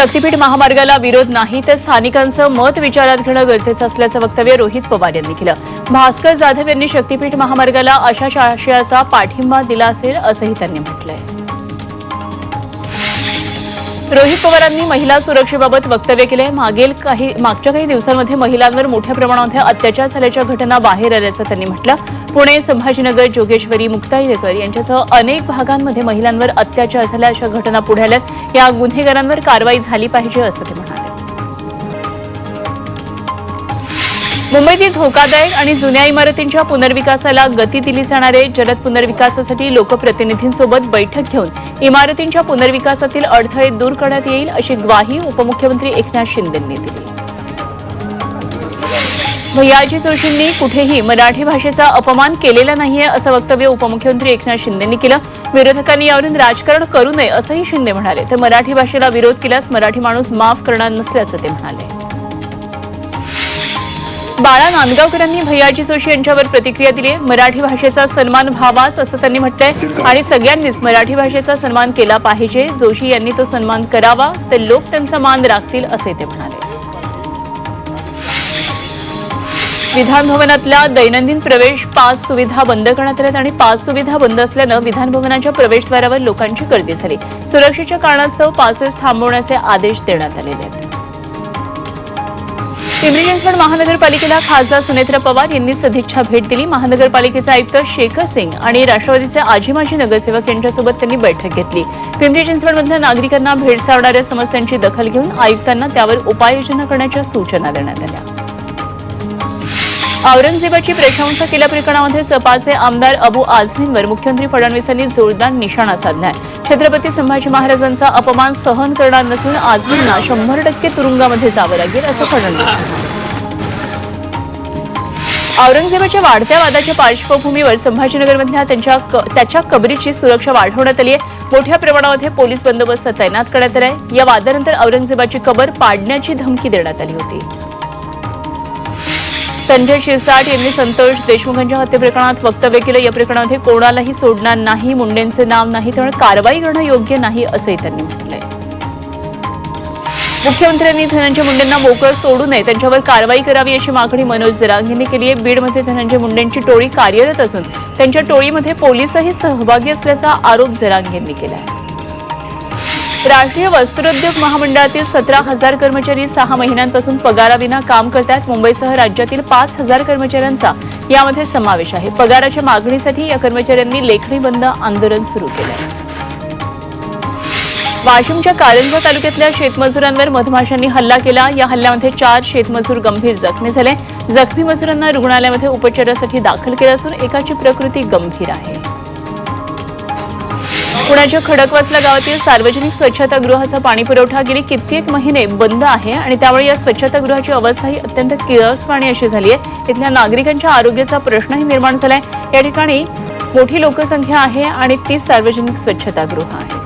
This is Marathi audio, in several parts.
शक्तीपीठ महामार्गाला विरोध नाही तर स्थानिकांचं मत विचारात घेणं गरजेचं असल्याचं वक्तव्य रोहित पवार यांनी केलं. भास्कर जाधव यांनी शक्तीपीठ महामार्गाला अशा आशयाचा पाठिंबा दिला असेल असंही त्यांनी म्हटलंय. रोहित पवारांनी महिला सुरक्षेबाबत वक्तव्य केले मागील काही मागच्या काही दिवसांमध्ये महिलांवर मोठ्या प्रमाणामध्ये अत्याचार झाल्याच्या घटना बाहेर आल्याचं त्यांनी म्हटलं. पुणे संभाजीनगर जोगेश्वरी मुक्ताईनगर यांच्यासह अनेक भागांमध्ये महिलांवर अत्याचार झाल्या अशा घटना पुढे आल्यात. या गुन्हेगारांवर कारवाई झाली पाहिजे असं ते म्हणाले. मुंबईतील धोकादायक आणि जुन्या इमारतींच्या पुनर्विकासाला गती दिली जाणारे जलद पुनर्विकासासाठी लोकप्रतिनिधींसोबत बैठक घेऊन इमारतींच्या पुनर्विकासातील अडथळे दूर करण्यात येईल अशी ग्वाही उपमुख्यमंत्री एकनाथ शिंदेंनी दिली. भैयाजी जोशींनी कुठेही मराठी भाषेचा अपमान केलेला नाहीये असं वक्तव्य उपमुख्यमंत्री एकनाथ शिंदेंनी केलं. विरोधकांनी यावरून राजकारण करू नये असंही शिंदे म्हणाले. तर मराठी भाषेला विरोध केल्यास मराठी माणूस माफ करणार नसल्याचं ते म्हणाले. बाळा नांदगावकरांनी भैयाजी जोशी यांच्यावर प्रतिक्रिया दिली. मराठी भाषेचा सन्मान व्हावाच असं त्यांनी म्हटलंय. आणि सगळ्यांनीच मराठी भाषेचा सन्मान केला पाहिजे. जोशी यांनी तो सन्मान करावा तर लोक त्यांचा मान राखतील असे ते म्हणाले. विधानभवनातल्या दैनंदिन प्रवेश पास सुविधा बंद करण्यात आल्यात आणि पास सुविधा बंद असल्यानं विधानभवनाच्या प्रवेशद्वारावर लोकांची गर्दी झाली. सुरक्षेच्या कारणास्तव पासेस थांबवण्याचे आदेश देण्यात आलेले आहेत. पिंपरी चिंचवड महानगरपालिकेला खासदार सुनेत्र पवार यांनी सदिच्छा भेट दिली. महानगरपालिकेचे आयुक्त शेखर सिंग आणि राष्ट्रवादीचे आजी माजी नगरसेवक यांच्यासोबत त्यांनी बैठक घेतली. पिंपरी चिंचवडमधल्या नागरिकांना भेडसावणाऱ्या समस्यांची दखल घेऊन आयुक्तांना त्यावर उपाययोजना करण्याच्या सूचना देण्यात आल्या. औरंगजेबाची प्रशंसा केल्याप्रकरणामध्ये सपाचे आमदार अबू आझमींवर मुख्यमंत्री फडणवीसांनी जोरदार निशाणा साधलाय. छत्रपती संभाजी महाराजांचा अपमान सहन करणार नसून आजमींना शंभर टक्के तुरुंगामध्ये जावं लागेल असं फडणवीस औरंगजेबाच्या वाढत्या वादाच्या पार्श्वभूमीवर संभाजीनगरमधल्या त्यांच्या त्याच्या कबरीची सुरक्षा वाढवण्यात आली आहे. मोठ्या प्रमाणामध्ये पोलीस बंदोबस्त तैनात करण्यात आलाय. या वादानंतर औरंगजेबाची कबर पाडण्याची धमकी देण्यात आली होती. संजय शिरसाट यांनी संतोष देशमुखांच्या हत्येप्रकरणात वक्तव्य केलं. या प्रकरणामध्ये कोणालाही सोडणार नाही मुंडेंचे नाव नाही त्यामुळे कारवाई करणं योग्य नाही असंही त्यांनी म्हटलंय. मुख्यमंत्र्यांनी धनंजय मुंडेंना मोकळं सोडू नये त्यांच्यावर कारवाई करावी अशी मागणी मनोज जरांग यांनी केली आहे. बीडमध्ये धनंजय मुंडेंची टोळी कार्यरत असून त्यांच्या टोळीमध्ये पोलिसही सहभागी असल्याचा आरोप जरांग यांनी केला आहे. राष्ट्रीय वस्त्रोद्योग महामंडळातील सतरा हजार कर्मचारी सहा महिन्यांपासून पगाराविना काम करतात मुंबईसह राज्यातील पाच हजार कर्मचाऱ्यांचा यामध्ये समावेश आहे. पगाराच्या मागणीसाठी या कर्मचाऱ्यांनी लेखणी बंद आंदोलन सुरू केलं आहे वाशिमच्या कारंजा तालुक्यातल्या शेतमजुरांवर मधमाशांनी हल्ला केला. या हल्ल्यामध्ये चार शेतमजूर गंभीर जखमी झाले. जखमी मजुरांना रुग्णालयामध्ये उपचारासाठी दाखल केलं असून एकाची प्रकृती गंभीर आहे. पुण्याच्या खडकवासला गावातील सार्वजनिक स्वच्छतागृहाचा पाणीपुरवठा गेली कित्येक महिने बंद आहे आणि त्यामुळे या स्वच्छतागृहाची अवस्थाही अत्यंत किळसवाणी अशी झाली आहे इथल्या नागरिकांच्या आरोग्याचा प्रश्नही निर्माण झालाय. या ठिकाणी मोठी लोकसंख्या आहे आणि तीच सार्वजनिक स्वच्छतागृह आहे.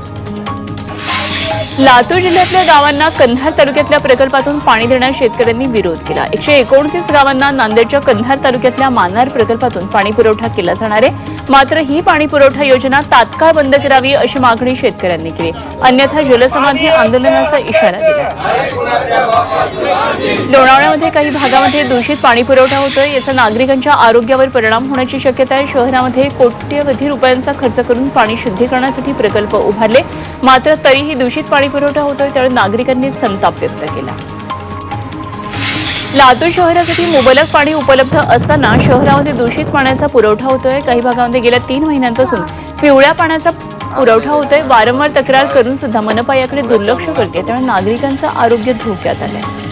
लातूर जिल्ह्यातल्या गावांना कंधार तालुक्यातल्या प्रकल्पातून पाणी देण्यास शेतकऱ्यांनी विरोध केला. एकशे एकोणतीस गावांना नांदेडच्या कंधार तालुक्यातल्या मानार प्रकल्पातून पाणी पुरवठा केला जाणार आहे. मात्र ही पाणी पुरवठा योजना तात्काळ बंद करावी अशी मागणी शेतकऱ्यांनी केली. अन्यथा जलसमाधी आंदोलनाचा इशारा दिला. लोणावळ्यामध्ये काही भागामध्ये दूषित पाणी पुरवठा होतोय. याचा नागरिकांच्या आरोग्यावर परिणाम होण्याची शक्यता आहे. शहरामध्ये कोट्यवधी रुपयांचा खर्च करून पाणी शुद्धीकरणासाठी प्रकल्प उभारले. मात्र तरीही दूषित पाणी पुरवठा होतोय त्यामुळे नागरिकांनी संताप व्यक्त केला. लातूर शहरासाठी मुबलक पाणी उपलब्ध असताना शहरामध्ये दूषित पाण्याचा पुरवठा होतोय. काही भागामध्ये गेल्या तीन महिन्यांपासून पिवळ्या पाण्याचा पुरवठा होतोय. वारंवार तक्रार करून सुद्धा मनपा याकडे दुर्लक्ष करते. त्यामुळे नागरिकांचं आरोग्य धोक्यात आहे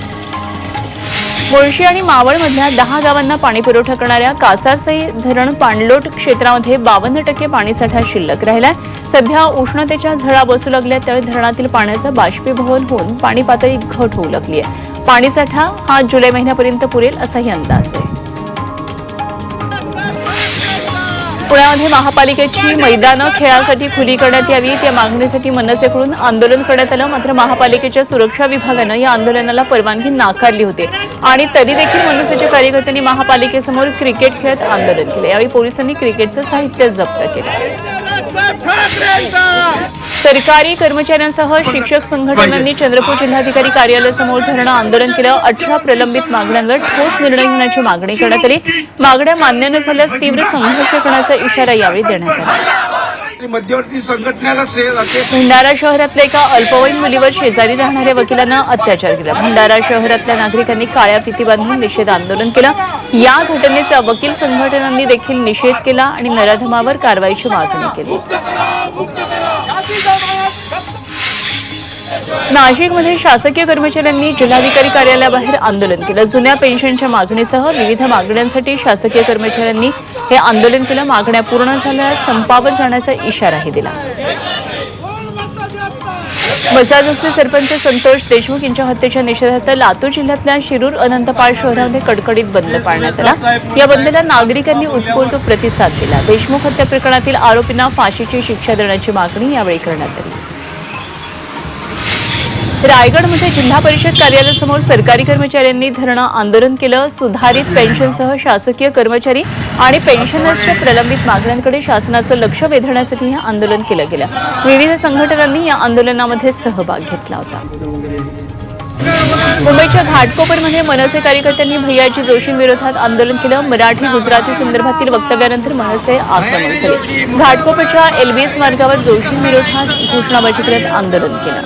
मुळशी आणि मावळमधल्या दहा गावांना पाणी पुरवठा करणाऱ्या कासारसई धरण पाणलोट क्षेत्रामध्ये बावन्न टक्के पाणीसाठा शिल्लक राहिलाय. सध्या उष्णतेच्या झळा बसू लागल्या त्यावेळी धरणातील पाण्याचं बाष्पीभवन होऊन पाणी पातळी घट होऊ लागली आहे पाणीसाठा हा जुलै महिन्यापर्यंत पुरेल असाही अंदाज आहे. पुण्यामध्ये महापालिकेची मैदानं खेळासाठी खुली करण्यात यावीत. या मागणीसाठी मनसेकडून आंदोलन करण्यात आलं. मात्र महापालिकेच्या सुरक्षा विभागानं या आंदोलनाला परवानगी नाकारली होती. आणि तरी देखील मनसेच्या कार्यकर्त्यांनी महापालिकेसमोर क्रिकेट खेळत आंदोलन केलं. यावेळी पोलिसांनी क्रिकेटचं साहित्य जप्त केलं. सरकारी कर्मचाऱ्यांसह शिक्षक संघटनांनी चंद्रपूर जिल्हाधिकारी कार्यालयासमोर धरणं आंदोलन केलं. अठरा प्रलंबित मागण्यांवर ठोस निर्णय घेण्याची मागणी करण्यात आली. मागण्या मान्य न झाल्यास तीव्र संघर्ष करण्याचा इशारा यावेळी देण्यात आला. मध्यवर्ती संघटनेला भंडारा शहरातल्या एका अल्पवयीन मुलीवर शेजारी राहणाऱ्या वकिलांना अत्याचार केला. भंडारा शहरातल्या नागरिकांनी काळ्या फिती बांधून निषेध आंदोलन केलं. या घटनेचा वकील संघटनांनी देखील निषेध केला आणि नराधमावर कारवाईची मागणी केली. नाशिकमध्ये शासकीय कर्मचाऱ्यांनी जिल्हाधिकारी कार्यालयाबाहेर आंदोलन केलं. जुन्या पेन्शनच्या मागणीसह विविध मागण्यांसाठी शासकीय कर्मचाऱ्यांनी हे आंदोलन केलं. मागण्या पूर्ण झाल्यास संपावर जाण्याचा इशाराही दिला. बजाजचे सरपंच संतोष देशमुख यांच्या हत्येच्या निषेधार्थ लातूर जिल्ह्यातल्या शिरूर अनंतपाळ शहरामध्ये कडकडीत बंद पाळण्यात आला. या बंदला नागरिकांनी उत्स्फूर्त प्रतिसाद दिला. देशमुख हत्या प्रकरणातील आरोपींना फाशीची शिक्षा देण्याची मागणी यावेळी करण्यात आली. रायगडमध्ये जिल्हा परिषद कार्यालयासमोर सरकारी कर्मचाऱ्यांनी धरणं आंदोलन केलं. सुधारित पेन्शनसह शासकीय कर्मचारी आणि पेन्शनर्सच्या प्रलंबित मागण्यांकडे शासनाचं लक्ष वेधण्यासाठी हे आंदोलन केलं गेलं. विविध संघटनांनी या आंदोलनामध्ये सहभाग घेतला होता. मुंबईच्या घाटकोपरमध्ये मनसे कार्यकर्त्यांनी भैयाजी जोशींविरोधात आंदोलन केलं. मराठी गुजराती संदर्भातील वक्तव्यानंतर मनसे आक्रमण झाले. घाटकोपरच्या एलबीएस मार्गावर जोशींविरोधात घोषणाबाजी करत आंदोलन केलं.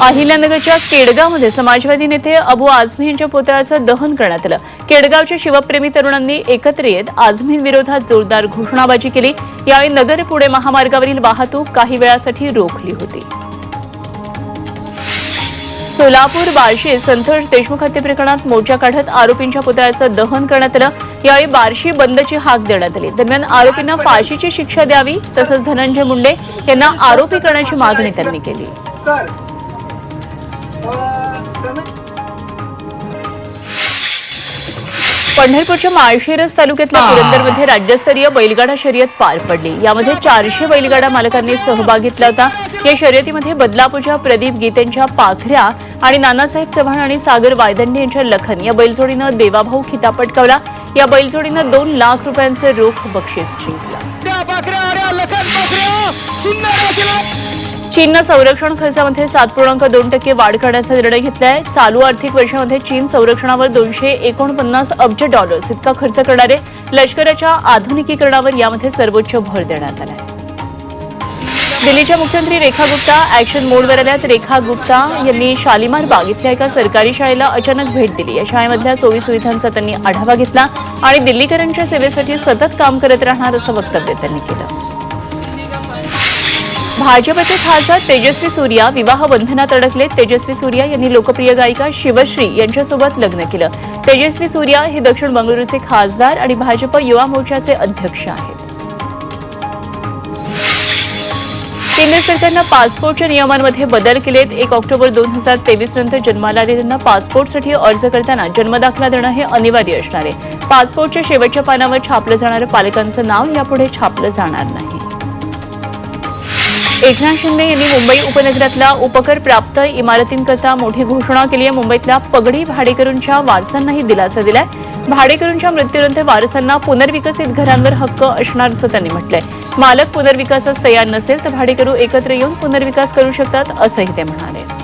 अहिल्यानगरच्या केडगावमध्ये समाजवादी नेते अबू आझमी यांच्या पुतळ्याचं दहन करण्यात आलं. केडगावच्या शिवप्रेमी तरुणांनी एकत्र येत आझमींविरोधात जोरदार घोषणाबाजी केली. यावेळी नगर पुणे महामार्गावरील वाहतूक काही वेळासाठी रोखली होती. सोलापूर बार्शी संतोष देशमुख हत्या प्रकरणात मोर्चा काढत आरोपींच्या पुतळ्याचं दहन करण्यात आलं. यावेळी बार्शी बंदची हाक देण्यात आली. दरम्यान आरोपींना फाशीची शिक्षा द्यावी तसंच धनंजय मुंडे यांना आरोपी करण्याची मागणी त्यांनी केली. पंढरपूरच्या माळशिरस तालुक्यातल्या पुरंदरमध्ये राज्यस्तरीय बैलगाडा शर्यत पार पडली. यामध्ये चारशे बैलगाडा मालकांनी सहभाग घेतला होता. या शर्यतीमध्ये बदलापूरच्या प्रदीप गीतेंच्या पाखऱ्या आणि नानासाहेब चव्हाण आणि सागर वायदंडे यांच्या लखन. या बैलजोडीनं देवाभाऊ खिताब पटकावला. या बैलजोडीनं दोन लाख रुपयांचे रोख बक्षीस जिंकलं. चीननं संरक्षण खर्चामध्ये सात पूर्णांक दोन टक्के वाढ करण्याचा निर्णय घेतलाय. चालू आर्थिक वर्षामध्ये चीन संरक्षणावर दोनशे एकोणपन्नास अब्ज डॉलर्स इतका खर्च करणारे लष्कराच्या आधुनिकीकरणावर यामध्ये सर्वोच्च भर देण्यात आलाय. दिल्लीच्या मुख्यमंत्री रेखा गुप्ता ऍक्शन मोडवर आल्यात. रेखा गुप्ता यांनी शालिमार बाग इथल्या एका सरकारी शाळेला अचानक भेट दिली. या शाळेमधल्या सोयी सुविधांचा त्यांनी आढावा घेतला आणि दिल्लीकरांच्या सेवेसाठी सतत काम करत राहणार असं वक्तव्य त्यांनी केलं. भाजपचे खासदार तेजस्वी सूर्या विवाह बंधनात अडकले. तेजस्वी सूर्या यांनी लोकप्रिय गायिका शिवश्री यांच्यासोबत लग्न केलं. तेजस्वी सूर्या हे दक्षिण बंगळुरूचे खासदार आणि भाजप युवा मोर्चाचे अध्यक्ष आहेत. केंद्र सरकारनं पासपोर्टच्या नियमांमध्ये बदल केलेत. एक ऑक्टोबर दोन हजार तेवीस नंतर जन्माला आलेल्यांना पासपोर्टसाठी अर्ज करताना जन्मदाखला देणं हे अनिवार्य असणार आहे. पासपोर्टच्या शेवटच्या पानावर छापलं जाणारं पालकांचं नाव यापुढे छापलं जाणार नाही. एकनाथ शिंदे यांनी मुंबई उपनगरातल्या उपकर प्राप्त इमारतींकरता मोठी घोषणा केली आहे. मुंबईतल्या पगडी भाडेकरूंच्या वारसांनाही दिलासा दिलाय. भाडेकरूंच्या मृत्यूनंतर वारसांना पुनर्विकसित घरांवर हक्क असणार असं त्यांनी म्हटलंय. मालक पुनर्विकासास तयार नसेल तर भाडेकरू एकत्र येऊन पुनर्विकास करू शकतात असंही ते म्हणाले.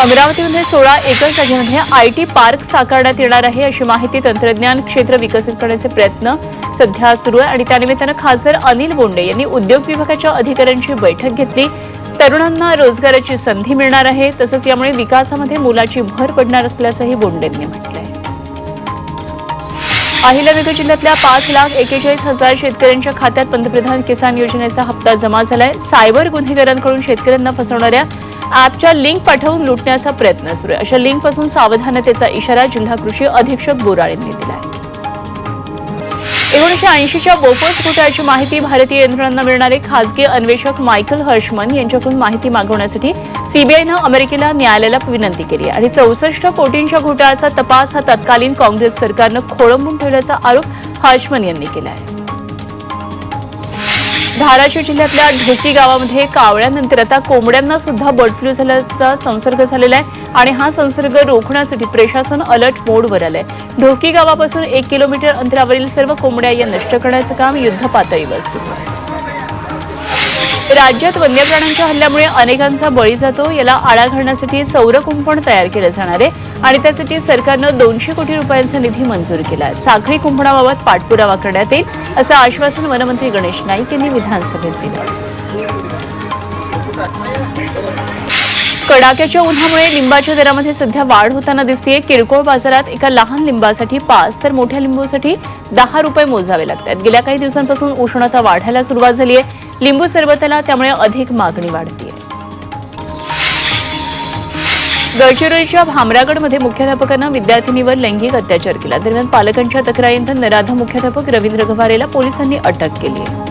अमरावतीमध्ये सोळा एकर जागेमध्ये आय टी पार्क साकारण्यात येणार आहे अशी माहिती तंत्रज्ञान क्षेत्र विकसित करण्याचे प्रयत्न सध्या सुरू आहे. आणि त्यानिमित्तानं खासदार अनिल बोंडे यांनी उद्योग विभागाच्या अधिकाऱ्यांची बैठक घेतली. तरुणांना रोजगाराची संधी मिळणार आहे. तसंच यामुळे विकासामध्ये मुलाची भर पडणार असल्याचंही बोंडेंनी म्हटलंय. अहिल्यानगर जिल्ह्यातल्या पाच लाख एकेचाळीस हजार शेतकऱ्यांच्या खात्यात पंतप्रधान किसान योजनेचा हप्ता जमा झालाय. सायबर गुन्हेगारांकडून शेतकऱ्यांना फसवणाऱ्या ॲपच्या लिंक पाठवून लुटण्याचा प्रयत्न सुरू आहे. अशा लिंकपासून सावधानतेचा इशारा जिल्हा कृषी अधीक्षक बोराळेंनी यांनी आहे एकोणीशे ऐंशीच्या बोफोर्स घोटाळ्याची माहिती भारतीय यंत्रणांना मिळणारे खासगी अन्वेषक मायकल हर्षमन यांच्याकडून माहिती मागवण्यासाठी सीबीआयनं अमेरिकेला न्यायालयाला विनंती केली आहे. आणि चौसष्ट कोटींच्या घोटाळ्याचा तपास हा तत्कालीन काँग्रेस सरकारनं खोळंबून ठेवल्याचा आरोप हर्षमन यांनी केला आहे धाराशिव जिल्ह्यातल्या ढोकी गावामध्ये कावळ्यानंतर आता कोंबड्यांना सुद्धा बर्ड फ्लू झाल्याचा संसर्ग झालेला आहे आणि हा संसर्ग रोखण्यासाठी प्रशासन अलर्ट मोडवर आलंय. ढोकी गावापासून एक किलोमीटर अंतरावरील सर्व कोंबड्या या नष्ट करण्याचं काम युद्ध पातळीवर सुरू आहे. राज्यात वन्य प्राण्यांच्या हल्ल्यामुळे अनेकांचा बळी जातो. याला आळा घालण्यासाठी सौर कुंपण तयार केलं जाणार आहे आणि त्यासाठी सरकारनं दोनशे कोटी रुपयांचा निधी मंजूर केला आहे. साखळी कुंपणाबाबत पाठपुरावा करण्यात येईल असं आश्वासन वनमंत्री गणेश नाईक यांनी विधानसभेत दिलं. कडाक्याच्या उन्हामुळे लिंबाच्या दरामध्ये सध्या वाढ होताना दिसतेय. किरकोळ बाजारात एका लहान लिंबासाठी पाच तर मोठ्या लिंबूसाठी दहा रुपये मोजावे लागतात. गेल्या काही दिवसांपासून उष्णता वाढायला सुरुवात झाली आहे लिंबू सरबताला त्यामुळे अधिक मागणी वाढते गडचिरोलीच्या भामरागडमध्ये मुख्याध्यापकानं विद्यार्थिनीवर लैंगिक अत्याचार केला. दरम्यान पालकांच्या तक्रारीनंतर नराधा मुख्याध्यापक रवींद्र गवारेला पोलिसांनी अटक केली आहे